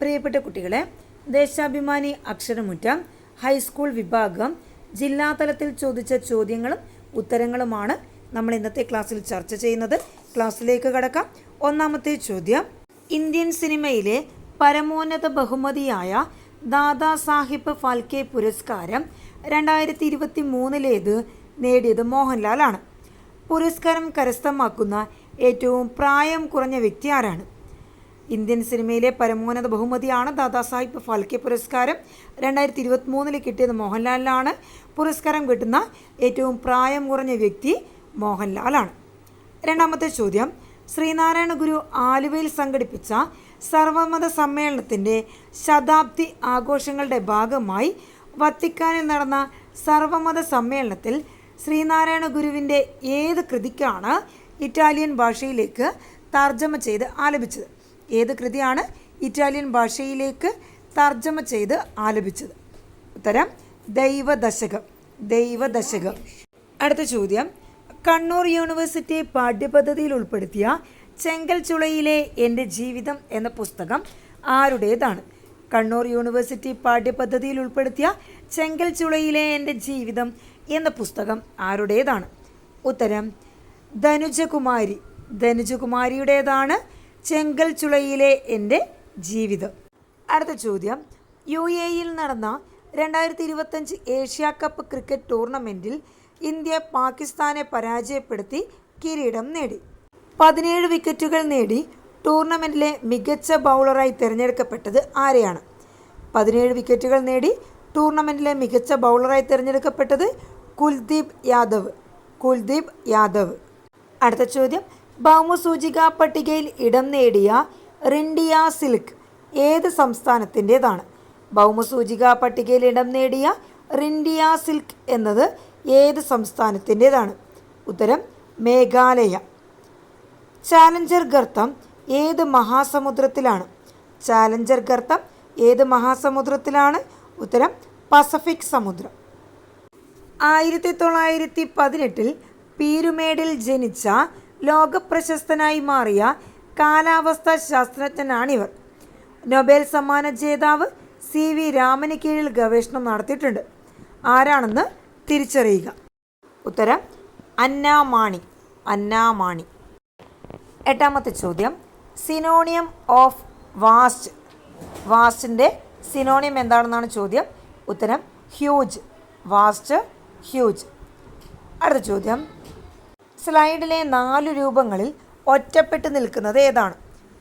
പ്രിയപ്പെട്ട കുട്ടികളെ ദേശാഭിമാനി അക്ഷരമുറ്റ ഹൈസ്കൂൾ വിഭാഗം ജില്ലാതലത്തിൽ ചോദിച്ച ചോദ്യങ്ങളും ഉത്തരങ്ങളുമാണ് നമ്മൾ ഇന്നത്തെ ക്ലാസ്സിൽ ചർച്ച ചെയ്യുന്നത്. ക്ലാസ്സിലേക്ക് കടക്കാം. ഒന്നാമത്തെ ചോദ്യം ഇന്ത്യൻ സിനിമയിലെ പരമോന്നത ബഹുമതിയായ ദാദാ സാഹിബ് ഫാൽക്കെ പുരസ്കാരം രണ്ടായിരത്തി ഇരുപത്തി മൂന്നിലേത് നേടിയത് മോഹൻലാലാണ്. പുരസ്കാരം കരസ്ഥമാക്കുന്ന ഏറ്റവും പ്രായം കുറഞ്ഞ വ്യക്തി ആരാണ്? ഇന്ത്യൻ സിനിമയിലെ പരമോന്നത ബഹുമതിയാണ് ദാദാസാഹിബ് ഫാൽക്കെ പുരസ്കാരം. രണ്ടായിരത്തി ഇരുപത്തി മൂന്നിൽ കിട്ടിയത് മോഹൻലാലിനാണ്. പുരസ്കാരം കിട്ടുന്ന ഏറ്റവും പ്രായം കുറഞ്ഞ വ്യക്തി മോഹൻലാലാണ്. രണ്ടാമത്തെ ചോദ്യം. ശ്രീനാരായണ ഗുരു ആലുവയിൽ സംഘടിപ്പിച്ച സർവമത സമ്മേളനത്തിന്റെ ശതാബ്ദി ആഘോഷങ്ങളുടെ ഭാഗമായി വത്തിക്കാനിൽ നടന്ന സർവമത സമ്മേളനത്തിൽ ശ്രീനാരായണ ഗുരുവിന്റെ ഏത് കൃതിക്കാണ് ഇറ്റാലിയൻ ഭാഷയിലേക്ക് തർജമ ചെയ്ത് ആലപിച്ചത്? ഏത് കൃതിയാണ് ഇറ്റാലിയൻ ഭാഷയിലേക്ക് തർജമ ചെയ്ത് ആലപിച്ചത്? ഉത്തരം ദൈവദശകം. ദൈവദശകം. അടുത്ത ചോദ്യം. കണ്ണൂർ യൂണിവേഴ്സിറ്റി പാഠ്യപദ്ധതിയിൽ ഉൾപ്പെടുത്തിയ ചെങ്കൽ ചുളയിലെ എന്റെ ജീവിതം എന്ന പുസ്തകം ആരുടേതാണ്? കണ്ണൂർ യൂണിവേഴ്സിറ്റി പാഠ്യപദ്ധതിയിൽ ഉൾപ്പെടുത്തിയ ചെങ്കൽ ചുളയിലെ എന്റെ ജീവിതം എന്ന പുസ്തകം ആരുടേതാണ്? ഉത്തരം ധനുജകുമാരി. ധനുജകുമാരിയുടേതാണ് ചെങ്കൽ ചുളയിലെ എന്റെ ജീവിതം. അടുത്ത ചോദ്യം. യു എ യിൽ നടന്ന രണ്ടായിരത്തി ഇരുപത്തഞ്ച് ഏഷ്യ കപ്പ് ക്രിക്കറ്റ് ടൂർണമെന്റിൽ ഇന്ത്യ പാകിസ്ഥാനെ പരാജയപ്പെടുത്തി കിരീടം നേടി. പതിനേഴ് വിക്കറ്റുകൾ നേടി ടൂർണമെന്റിലെ മികച്ച ബൗളറായി തിരഞ്ഞെടുക്കപ്പെട്ടത് ആരെയാണ്? പതിനേഴ് വിക്കറ്റുകൾ നേടി ടൂർണമെന്റിലെ മികച്ച ബൗളറായി തിരഞ്ഞെടുക്കപ്പെട്ടത് കുൽദീപ് യാദവ്. കുൽദീപ് യാദവ്. അടുത്ത ചോദ്യം. ഭൗമസൂചിക പട്ടികയിൽ ഇടം നേടിയ റിൻഡിയ സിൽക്ക് ഏത് സംസ്ഥാനത്തിന്റെതാണ്? ഭൗമസൂചിക പട്ടികയിൽ ഇടം നേടിയ റിൻഡിയ സിൽക്ക് എന്നത് ഏത് സംസ്ഥാനത്തിന്റെതാണ്? ഉത്തരം മേഘാലയ. ചാലഞ്ചർ ഗർത്തം ഏത് മഹാസമുദ്രത്തിലാണ്? ചാലഞ്ചർ ഗർത്തം ഏത് മഹാസമുദ്രത്തിലാണ്? ഉത്തരം പസഫിക് സമുദ്രം. ആയിരത്തി തൊള്ളായിരത്തി പതിനെട്ടിൽ പീരുമേടിൽ ജനിച്ച ലോകപ്രശസ്തനായി മാറിയ കാലാവസ്ഥാ ശാസ്ത്രജ്ഞനാണിവർ. നൊബേൽ സമ്മാന ജേതാവ് സി വി രാമന് കീഴിൽ ഗവേഷണം നടത്തിയിട്ടുണ്ട്. ആരാണെന്ന് തിരിച്ചറിയുക. ഉത്തരം അന്നാമാണി. അന്നാമാണി. എട്ടാമത്തെ ചോദ്യം സിനോണിയം ഓഫ് വാസ്റ്റ്. വാസ്റ്റിന്റെ സിനോണിയം എന്താണെന്നാണ് ചോദ്യം. ഉത്തരം ഹ്യൂജ്. Vast huge. അടുത്ത ചോദ്യം സ്ലൈഡിലെ നാല് രൂപങ്ങളിൽ ഒറ്റപ്പെട്ട് നിൽക്കുന്നത് ഏതാണ്?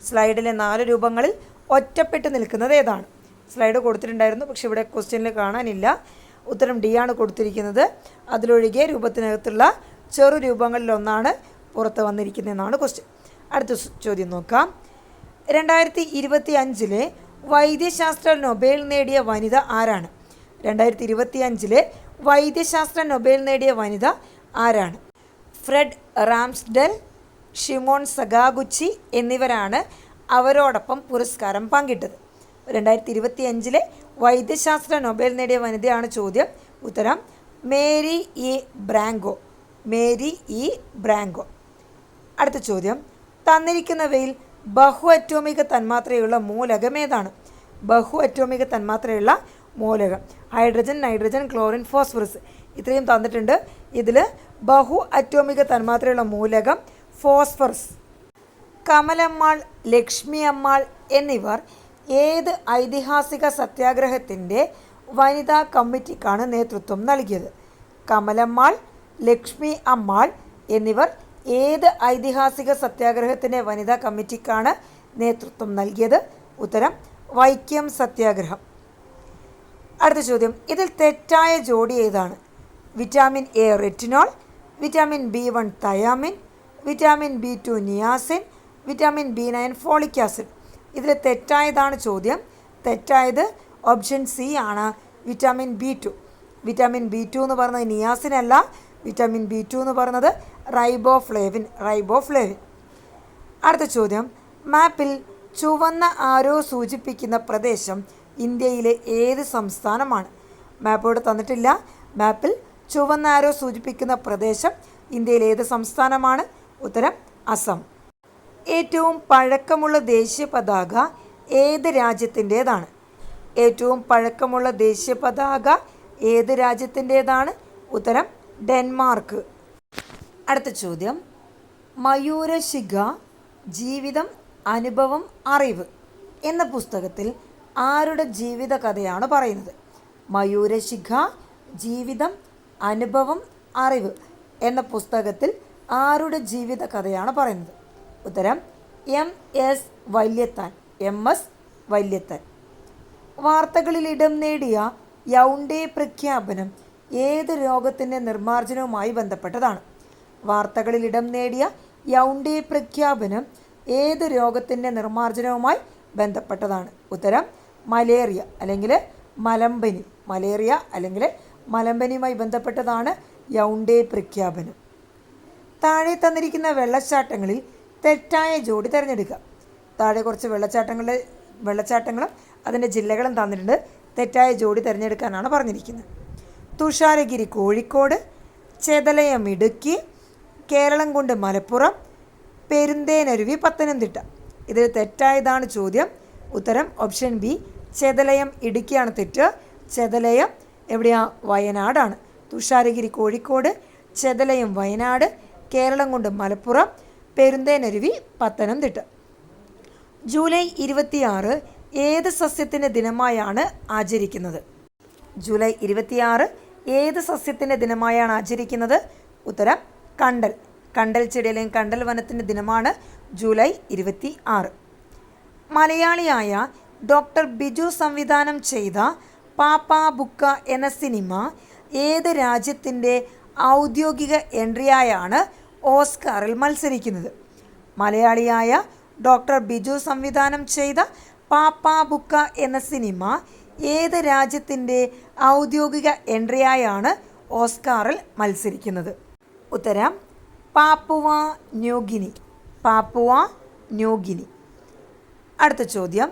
സ്ലൈഡിലെ നാല് രൂപങ്ങളിൽ ഒറ്റപ്പെട്ട് നിൽക്കുന്നത് ഏതാണ്? സ്ലൈഡ് കൊടുത്തിട്ടുണ്ടായിരുന്നു പക്ഷെ ഇവിടെ ക്വസ്റ്റ്യനിൽ കാണാനില്ല. ഉത്തരം ഡി ആണ് കൊടുത്തിരിക്കുന്നത്. അതിലൊഴികെ രൂപത്തിനകത്തുള്ള ചെറു രൂപങ്ങളിലൊന്നാണ് പുറത്ത് വന്നിരിക്കുന്നതെന്നാണ് ക്വസ്റ്റ്യൻ. അടുത്ത ചോദ്യം നോക്കാം. രണ്ടായിരത്തി ഇരുപത്തി അഞ്ചിലെ വൈദ്യശാസ്ത്ര നൊബേൽ നേടിയ വനിത ആരാണ്? രണ്ടായിരത്തി ഇരുപത്തി അഞ്ചിലെ വൈദ്യശാസ്ത്ര നൊബേൽ നേടിയ വനിത ആരാണ്? ഫ്രെഡ് റാംസ്ഡൽ ഷിമോൺ സഗാഗുച്ചി എന്നിവരാണ് അവരോടൊപ്പം പുരസ്കാരം പങ്കിട്ടത്. രണ്ടായിരത്തി ഇരുപത്തി അഞ്ചിലെ വൈദ്യശാസ്ത്ര നൊബേൽ നേടിയ വനിതയാണ് ചോദ്യം. ഉത്തരം Mary E Branco. Mary E Branco. അടുത്ത ചോദ്യം. തന്നിരിക്കുന്നവയിൽ ബഹു അറ്റോമിക തന്മാത്രയുള്ള മൂലകം ഏതാണ്? ബഹു അറ്റോമിക തന്മാത്രയുള്ള മൂലകം. Hydrogen nitrogen chlorine phosphorus. ഇത്രയും തന്നിട്ടുണ്ട്. ഇതിൽ ബഹു അറ്റോമിക തന്മാത്രയുള്ള മൂലകം ഫോസ്ഫറസ്. കമലമ്മാൾ ലക്ഷ്മി അമ്മാൾ എന്നിവർ ഏത് ഐതിഹാസിക സത്യാഗ്രഹത്തിന്റെ വനിതാ കമ്മിറ്റിക്കാണ് നേതൃത്വം നൽകിയത്? കമലമ്മാൾ ലക്ഷ്മി അമ്മാൾ എന്നിവർ ഏത് ഐതിഹാസിക സത്യാഗ്രഹത്തിന്റെ വനിതാ കമ്മിറ്റിക്കാണ് നേതൃത്വം നൽകിയത്? ഉത്തരം വൈക്കം സത്യാഗ്രഹം. അടുത്ത ചോദ്യം ഇതിൽ തെറ്റായ ജോഡി ഏതാണ്? Vitamin A retinol vitamin B one thiamine vitamin B two niacin vitamin B nine folic acid ഇതിൽ തെറ്റായതാണ് ചോദ്യം. തെറ്റായത് ഓപ്ഷൻ സി ആണ്. Vitamin B two vitamin B two എന്ന് പറയുന്നത് നിയാസിൻ അല്ല. വിറ്റാമിൻ ബി ടു എന്ന് പറയുന്നത് റൈബോഫ്ലേവിൻ റൈബോഫ്ലേവിൻ അടുത്ത ചോദ്യം. മാപ്പിൽ ചുവന്ന ആരോ സൂചിപ്പിക്കുന്ന പ്രദേശം ഇന്ത്യയിലെ ഏത് സംസ്ഥാനമാണ്? മാപ്പ് ഇവിടെ തന്നിട്ടില്ല. മാപ്പിൽ ചുവന്ന ആരോ സൂചിപ്പിക്കുന്ന പ്രദേശം ഇന്ത്യയിലെ ഏത് സംസ്ഥാനമാണ്? ഉത്തരം അസം. ഏറ്റവും പഴക്കമുള്ള ദേശീയ പതാക ഏത് രാജ്യത്തിന്റേതാണ്? ഏറ്റവും പഴക്കമുള്ള ദേശീയ പതാക ഏത് രാജ്യത്തിന്റേതാണ്? ഉത്തരം ഡെൻമാർക്ക്. അടുത്ത ചോദ്യം. മയൂരശിഖ ജീവിതം അനുഭവം അറിവ് എന്ന പുസ്തകത്തിൽ ആരുടെ ജീവിത കഥയാണ് പറയുന്നത്? മയൂരശിഖ ജീവിതം അനുഭവം അറിവ് എന്ന പുസ്തകത്തിൽ ആരുടെ ജീവിത കഥയാണ് പറയുന്നത്? ഉത്തരം M S Valiathan M S Valiathan. വാർത്തകളിൽ ഇടം നേടിയ യൗണ്ടേ പ്രഖ്യാപനം ഏത് രോഗത്തിന്റെ നിർമ്മാർജനവുമായി ബന്ധപ്പെട്ടതാണ്? വാർത്തകളിൽ ഇടം നേടിയ യൗണ്ടേ പ്രഖ്യാപനം ഏത് രോഗത്തിന്റെ നിർമ്മാർജനവുമായി ബന്ധപ്പെട്ടതാണ്? ഉത്തരം മലേറിയ അല്ലെങ്കിൽ മലമ്പനി മലേറിയ അല്ലെങ്കിൽ മലമ്പനിയുമായി ബന്ധപ്പെട്ടതാണ് യൗണ്ടേ പ്രഖ്യാപനം. താഴെ തന്നിരിക്കുന്ന വെള്ളച്ചാട്ടങ്ങളിൽ തെറ്റായ ജോഡി തിരഞ്ഞെടുക്കുക താഴെ കുറച്ച് വെള്ളച്ചാട്ടങ്ങളുടെ വെള്ളച്ചാട്ടങ്ങളും അതിന്റെ ജില്ലകളും തന്നിട്ടുണ്ട്. തെറ്റായ ജോഡി തിരഞ്ഞെടുക്കാനാണ് പറഞ്ഞിരിക്കുന്നത്. തുഷാരഗിരി കോഴിക്കോട് ചെതലയം ഇടുക്കി കേരളം കൊണ്ട് മലപ്പുറം പെരുന്തേനരുവി പത്തനംതിട്ട. ഇതിൽ തെറ്റായതാണ് ചോദ്യം. ഉത്തരം ഓപ്ഷൻ ബി ചെതലയം ഇടുക്കിയാണ് തെറ്റ്. ചെതലയം എവിടെയാ? വയനാടാണ്. തുഷാരഗിരി കോഴിക്കോട് ചെതലയും വയനാട് കേരളം കൊണ്ട് മലപ്പുറം പെരുന്തേനരുവി പത്തനംതിട്ട. ജൂലൈ ഇരുപത്തിയാറ് ഏത് സസ്യത്തിന്റെ ദിനമായാണ് ആചരിക്കുന്നത്? ജൂലൈ ഇരുപത്തിയാറ് ഏത് സസ്യത്തിന്റെ ദിനമായാണ് ആചരിക്കുന്നത്? ഉത്തരം കണ്ടൽ. കണ്ടൽ ചെടി അല്ലെങ്കിൽ കണ്ടൽ വനത്തിന്റെ ദിനമാണ് ജൂലൈ ഇരുപത്തി ആറ് മലയാളിയായ ഡോക്ടർ ബിജു സംവിധാനം ചെയ്ത പാപ്പാ ബുക്ക എന്ന സിനിമ ഏത് രാജ്യത്തിന്റെ ഔദ്യോഗിക എൻട്രിയായാണ് ഓസ്കാറിൽ മത്സരിക്കുന്നത്? മലയാളിയായ ഡോക്ടർ ബിജു സംവിധാനം ചെയ്ത പാപ്പാ ബുക്ക എന്ന സിനിമ ഏത് രാജ്യത്തിന്റെ ഔദ്യോഗിക എൻട്രിയായാണ് ഓസ്കാറിൽ മത്സരിക്കുന്നത്? ഉത്തരം പാപ്പുവ ന്യൂഗിനി പാപ്പുവ ന്യൂഗിനി അടുത്ത ചോദ്യം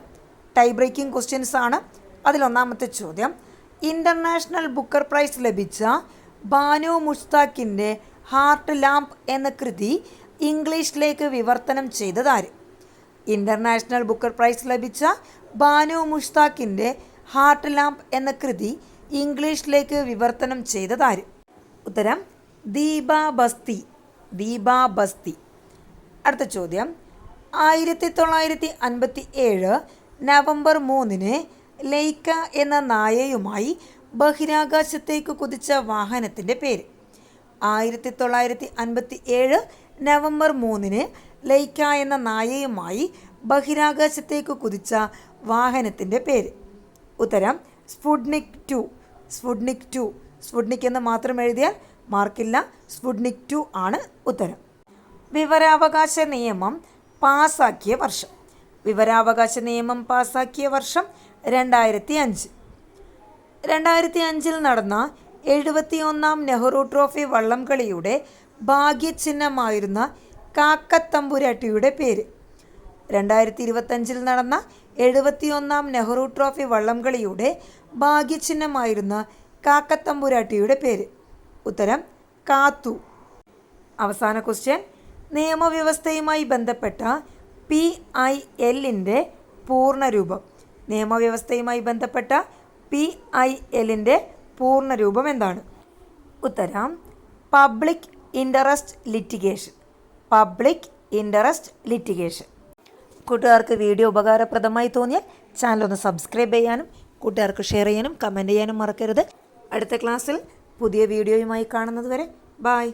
ടൈ ബ്രേക്കിംഗ് ക്വസ്റ്റ്യൻസ് ആണ് അതിലൊന്നാമത്തെ ചോദ്യം. ഇന്റർനാഷണൽ ബുക്കർ പ്രൈസ് ലഭിച്ച ബാനു മുസ്താഖിന്റെ ഹാർട്ട് ലാംപ് എന്ന കൃതി ഇംഗ്ലീഷിലേക്ക് വിവർത്തനം ചെയ്തതാര്? ഇന്റർനാഷണൽ ബുക്കർ പ്രൈസ് ലഭിച്ച ബാനു മുഷ്താഖിന്റെ ഹാർട്ട് ലാംപ് എന്ന കൃതി ഇംഗ്ലീഷിലേക്ക് വിവർത്തനം ചെയ്തതാര്? ഉത്തരം ദീപ ബസ്തി. ദീപ ബസ്തി. അടുത്ത ചോദ്യം. ആയിരത്തി തൊള്ളായിരത്തി അൻപത്തി ഏഴ് നവംബർ മൂന്നിന് ലൈക്ക എന്ന നായയുമായി ബഹിരാകാശത്തേക്ക് കുതിച്ച വാഹനത്തിന്റെ പേര്. ആയിരത്തി തൊള്ളായിരത്തി അൻപത്തി ഏഴ് നവംബർ മൂന്നിന് ലൈക്ക എന്ന നായയുമായി ബഹിരാകാശത്തേക്ക് കുതിച്ച വാഹനത്തിന്റെ പേര്. ഉത്തരം Sputnik two. Sputnik two. Sputnik എന്ന് മാത്രം എഴുതിയാൽ മാർക്കില്ല സ്പുട്നിക് ടു ആണ് ഉത്തരം. വിവരാവകാശ നിയമം പാസാക്കിയ വർഷം. വിവരാവകാശ നിയമം പാസാക്കിയ വർഷം രണ്ടായിരത്തി അഞ്ച് രണ്ടായിരത്തി അഞ്ചിൽ നടന്ന എഴുപത്തിയൊന്നാം നെഹ്റു ട്രോഫി വള്ളംകളിയുടെ ഭാഗ്യചിഹ്നമായിരുന്ന കാക്കത്തമ്പുരാട്ടിയുടെ പേര്. രണ്ടായിരത്തി ഇരുപത്തഞ്ചിൽ നടന്ന എഴുപത്തിയൊന്നാം നെഹ്റു ട്രോഫി വള്ളംകളിയുടെ ഭാഗ്യചിഹ്നമായിരുന്ന കാക്കത്തമ്പുരാട്ടിയുടെ പേര്. ഉത്തരം കാത്തു. അവസാന ക്വസ്റ്റ്യൻ നിയമവ്യവസ്ഥയുമായി ബന്ധപ്പെട്ട പി ഐ എല്ലിന്റെ പൂർണരൂപം നിയമവ്യവസ്ഥയുമായി ബന്ധപ്പെട്ട പി ഐ എല്ലിന്റെ പൂർണരൂപം എന്താണ്? ഉത്തരം public interest litigation. Public interest litigation. കൂട്ടുകാർക്ക് വീഡിയോ ഉപകാരപ്രദമായി തോന്നിയാൽ ചാനൽ ഒന്ന് സബ്സ്ക്രൈബ് ചെയ്യാനും കൂട്ടുകാർക്ക് ഷെയർ ചെയ്യാനും കമന്റ് ചെയ്യാനും മറക്കരുത്. അടുത്ത ക്ലാസ്സിൽ പുതിയ വീഡിയോയുമായി കാണുന്നത് വരെ ബായ്